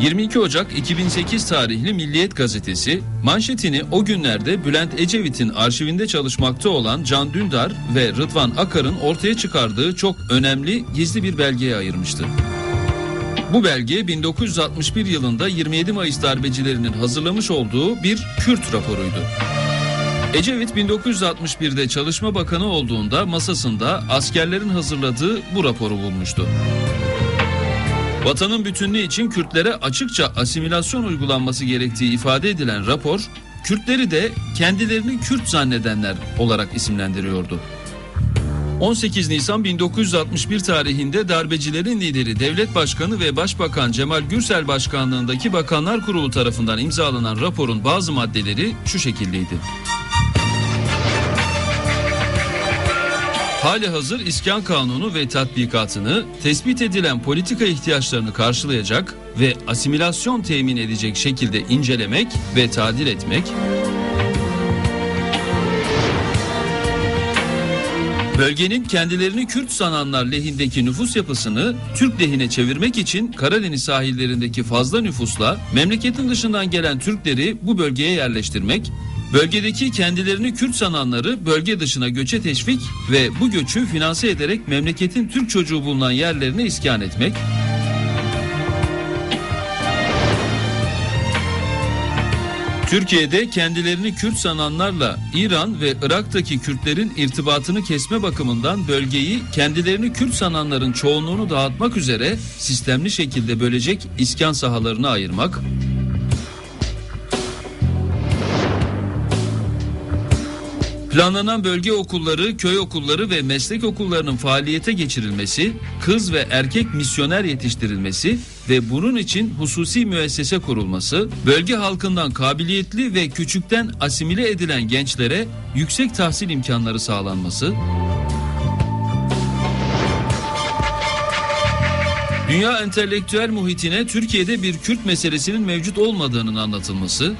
22 Ocak 2008 tarihli Milliyet gazetesi manşetini o günlerde Bülent Ecevit'in arşivinde çalışmakta olan Can Dündar ve Rıdvan Akar'ın ortaya çıkardığı çok önemli gizli bir belgeye ayırmıştı. Bu belge 1961 yılında 27 Mayıs darbecilerinin hazırlamış olduğu bir Kürt raporuydu. Ecevit 1961'de Çalışma Bakanı olduğunda masasında askerlerin hazırladığı bu raporu bulmuştu. Vatanın bütünlüğü için Kürtlere açıkça asimilasyon uygulanması gerektiği ifade edilen rapor, Kürtleri de kendilerini Kürt zannedenler olarak isimlendiriyordu. 18 Nisan 1961 tarihinde darbecilerin lideri Devlet Başkanı ve Başbakan Cemal Gürsel Başkanlığındaki Bakanlar Kurulu tarafından imzalanan raporun bazı maddeleri şu şekildeydi. Hali hazır iskan kanunu ve tatbikatını tespit edilen politika ihtiyaçlarını karşılayacak ve asimilasyon temin edecek şekilde incelemek ve tadil etmek, Bölgenin kendilerini Kürt sananlar lehindeki nüfus yapısını Türk lehine çevirmek için Karadeniz sahillerindeki fazla nüfusla memleketin dışından gelen Türkleri bu bölgeye yerleştirmek, bölgedeki kendilerini Kürt sananları bölge dışına göçe teşvik ve bu göçü finanse ederek memleketin Türk çocuğu bulunan yerlerine iskan etmek, Türkiye'de kendilerini Kürt sananlarla İran ve Irak'taki Kürtlerin irtibatını kesme bakımından bölgeyi kendilerini Kürt sananların çoğunluğunu dağıtmak üzere sistemli şekilde bölecek iskan sahalarına ayırmak, Planlanan bölge okulları, köy okulları ve meslek okullarının faaliyete geçirilmesi, kız ve erkek misyoner yetiştirilmesi ve bunun için hususi müessese kurulması, bölge halkından kabiliyetli ve küçükten asimile edilen gençlere yüksek tahsil imkanları sağlanması, Dünya entelektüel muhitine Türkiye'de bir Kürt meselesinin mevcut olmadığının anlatılması,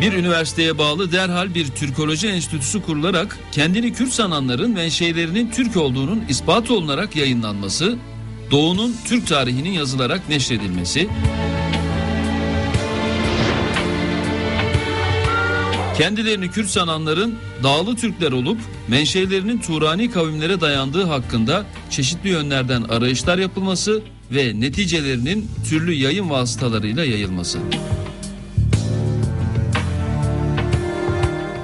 Bir üniversiteye bağlı derhal bir Türkoloji Enstitüsü kurularak kendini Kürt sananların menşeilerinin Türk olduğunun ispat olunarak yayınlanması, Doğu'nun Türk tarihinin yazılarak neşredilmesi, kendilerini Kürt sananların dağlı Türkler olup menşeilerinin Turani kavimlere dayandığı hakkında çeşitli yönlerden arayışlar yapılması ve neticelerinin türlü yayın vasıtalarıyla yayılması.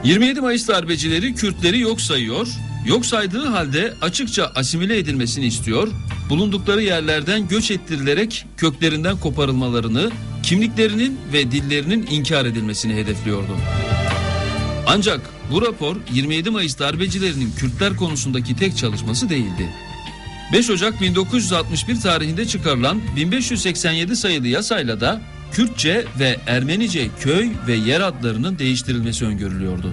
27 Mayıs darbecileri Kürtleri yok sayıyor, yok saydığı halde açıkça asimile edilmesini istiyor, bulundukları yerlerden göç ettirilerek köklerinden koparılmalarını, kimliklerinin ve dillerinin inkar edilmesini hedefliyordu. Ancak bu rapor 27 Mayıs darbecilerinin Kürtler konusundaki tek çalışması değildi. 5 Ocak 1961 tarihinde çıkarılan 1587 sayılı yasayla da Kürtçe ve Ermenice köy ve yer adlarının değiştirilmesi öngörülüyordu.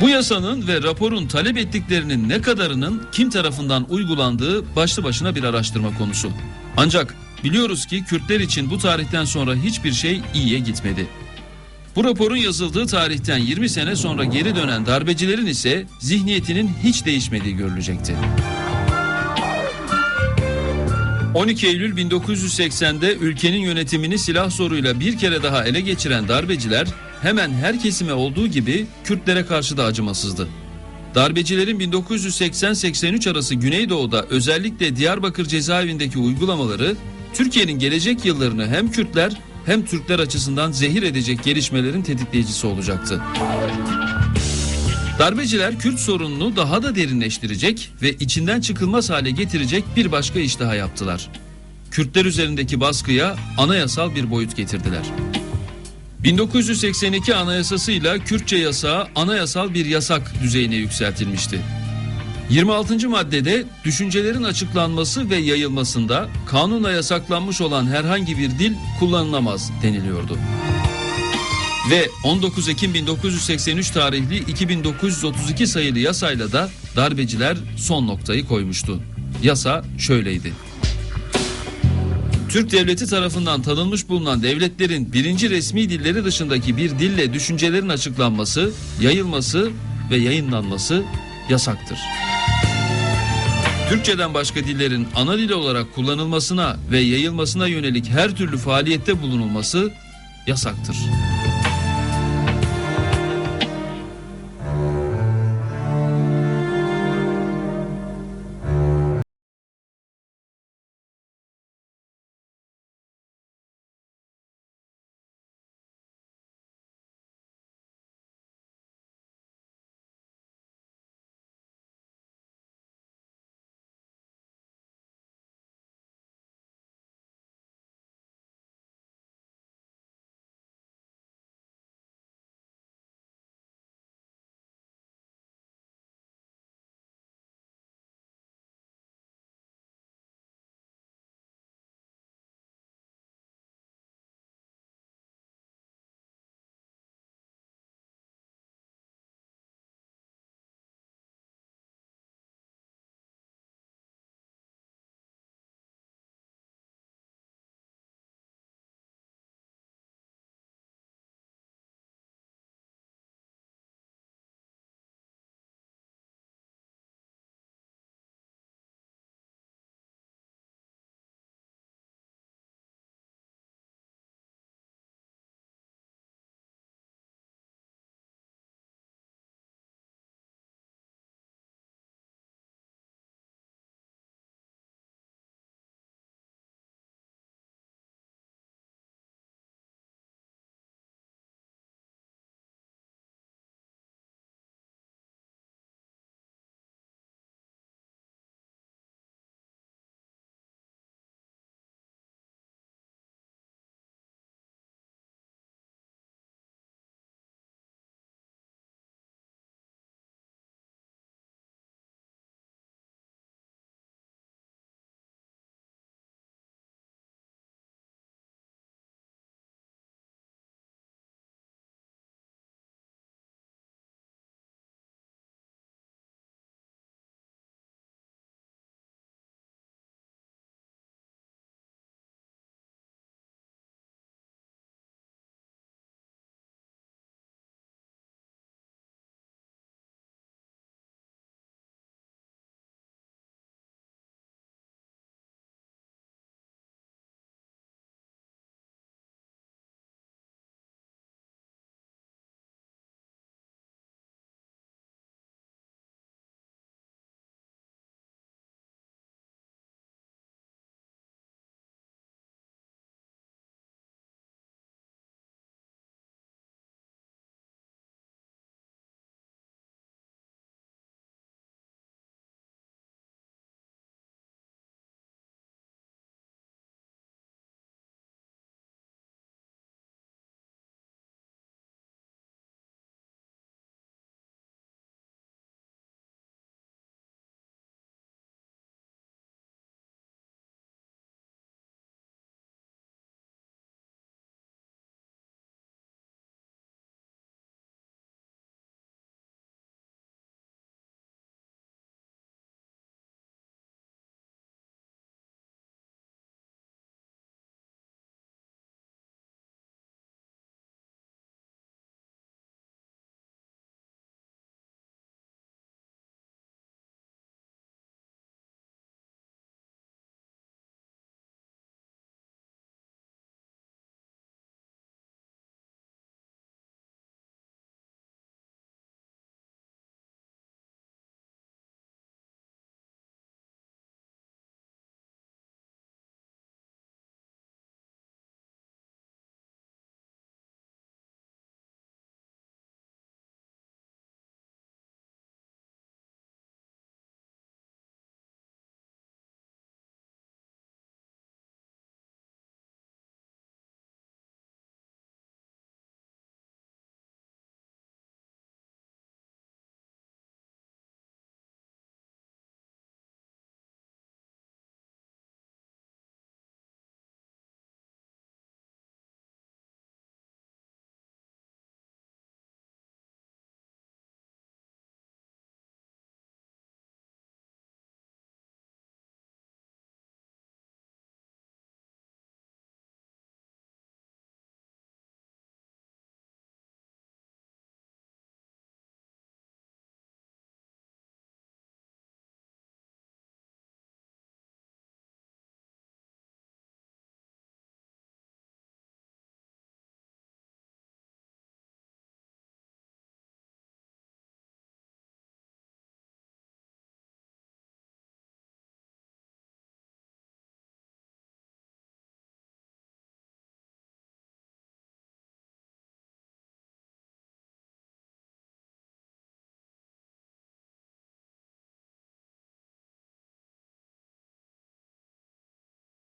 Bu yasanın ve raporun talep ettiklerinin ne kadarının kim tarafından uygulandığı başlı başına bir araştırma konusu. Ancak biliyoruz ki Kürtler için bu tarihten sonra hiçbir şey iyiye gitmedi. Bu raporun yazıldığı tarihten 20 sene sonra geri dönen darbecilerin ise zihniyetinin hiç değişmediği görülecekti. 12 Eylül 1980'de ülkenin yönetimini silah zoruyla bir kere daha ele geçiren darbeciler hemen her kesime olduğu gibi Kürtlere karşı da acımasızdı. Darbecilerin 1980-83 arası Güneydoğu'da özellikle Diyarbakır cezaevindeki uygulamaları Türkiye'nin gelecek yıllarını hem Kürtler hem Türkler açısından zehir edecek gelişmelerin tetikleyicisi olacaktı. Darbeciler Kürt sorununu daha da derinleştirecek ve içinden çıkılmaz hale getirecek bir başka iş daha yaptılar. Kürtler üzerindeki baskıya anayasal bir boyut getirdiler. 1982 anayasasıyla Kürtçe yasağı anayasal bir yasak düzeyine yükseltilmişti. 26. maddede düşüncelerin açıklanması ve yayılmasında kanunla yasaklanmış olan herhangi bir dil kullanılamaz deniliyordu. Ve 19 Ekim 1983 tarihli 2932 sayılı yasayla da darbeciler son noktayı koymuştu. Yasa şöyleydi. Türk devleti tarafından tanınmış bulunan devletlerin birinci resmi dilleri dışındaki bir dille düşüncelerin açıklanması, yayılması ve yayınlanması yasaktır. Türkçeden başka dillerin ana dil olarak kullanılmasına ve yayılmasına yönelik her türlü faaliyette bulunulması yasaktır.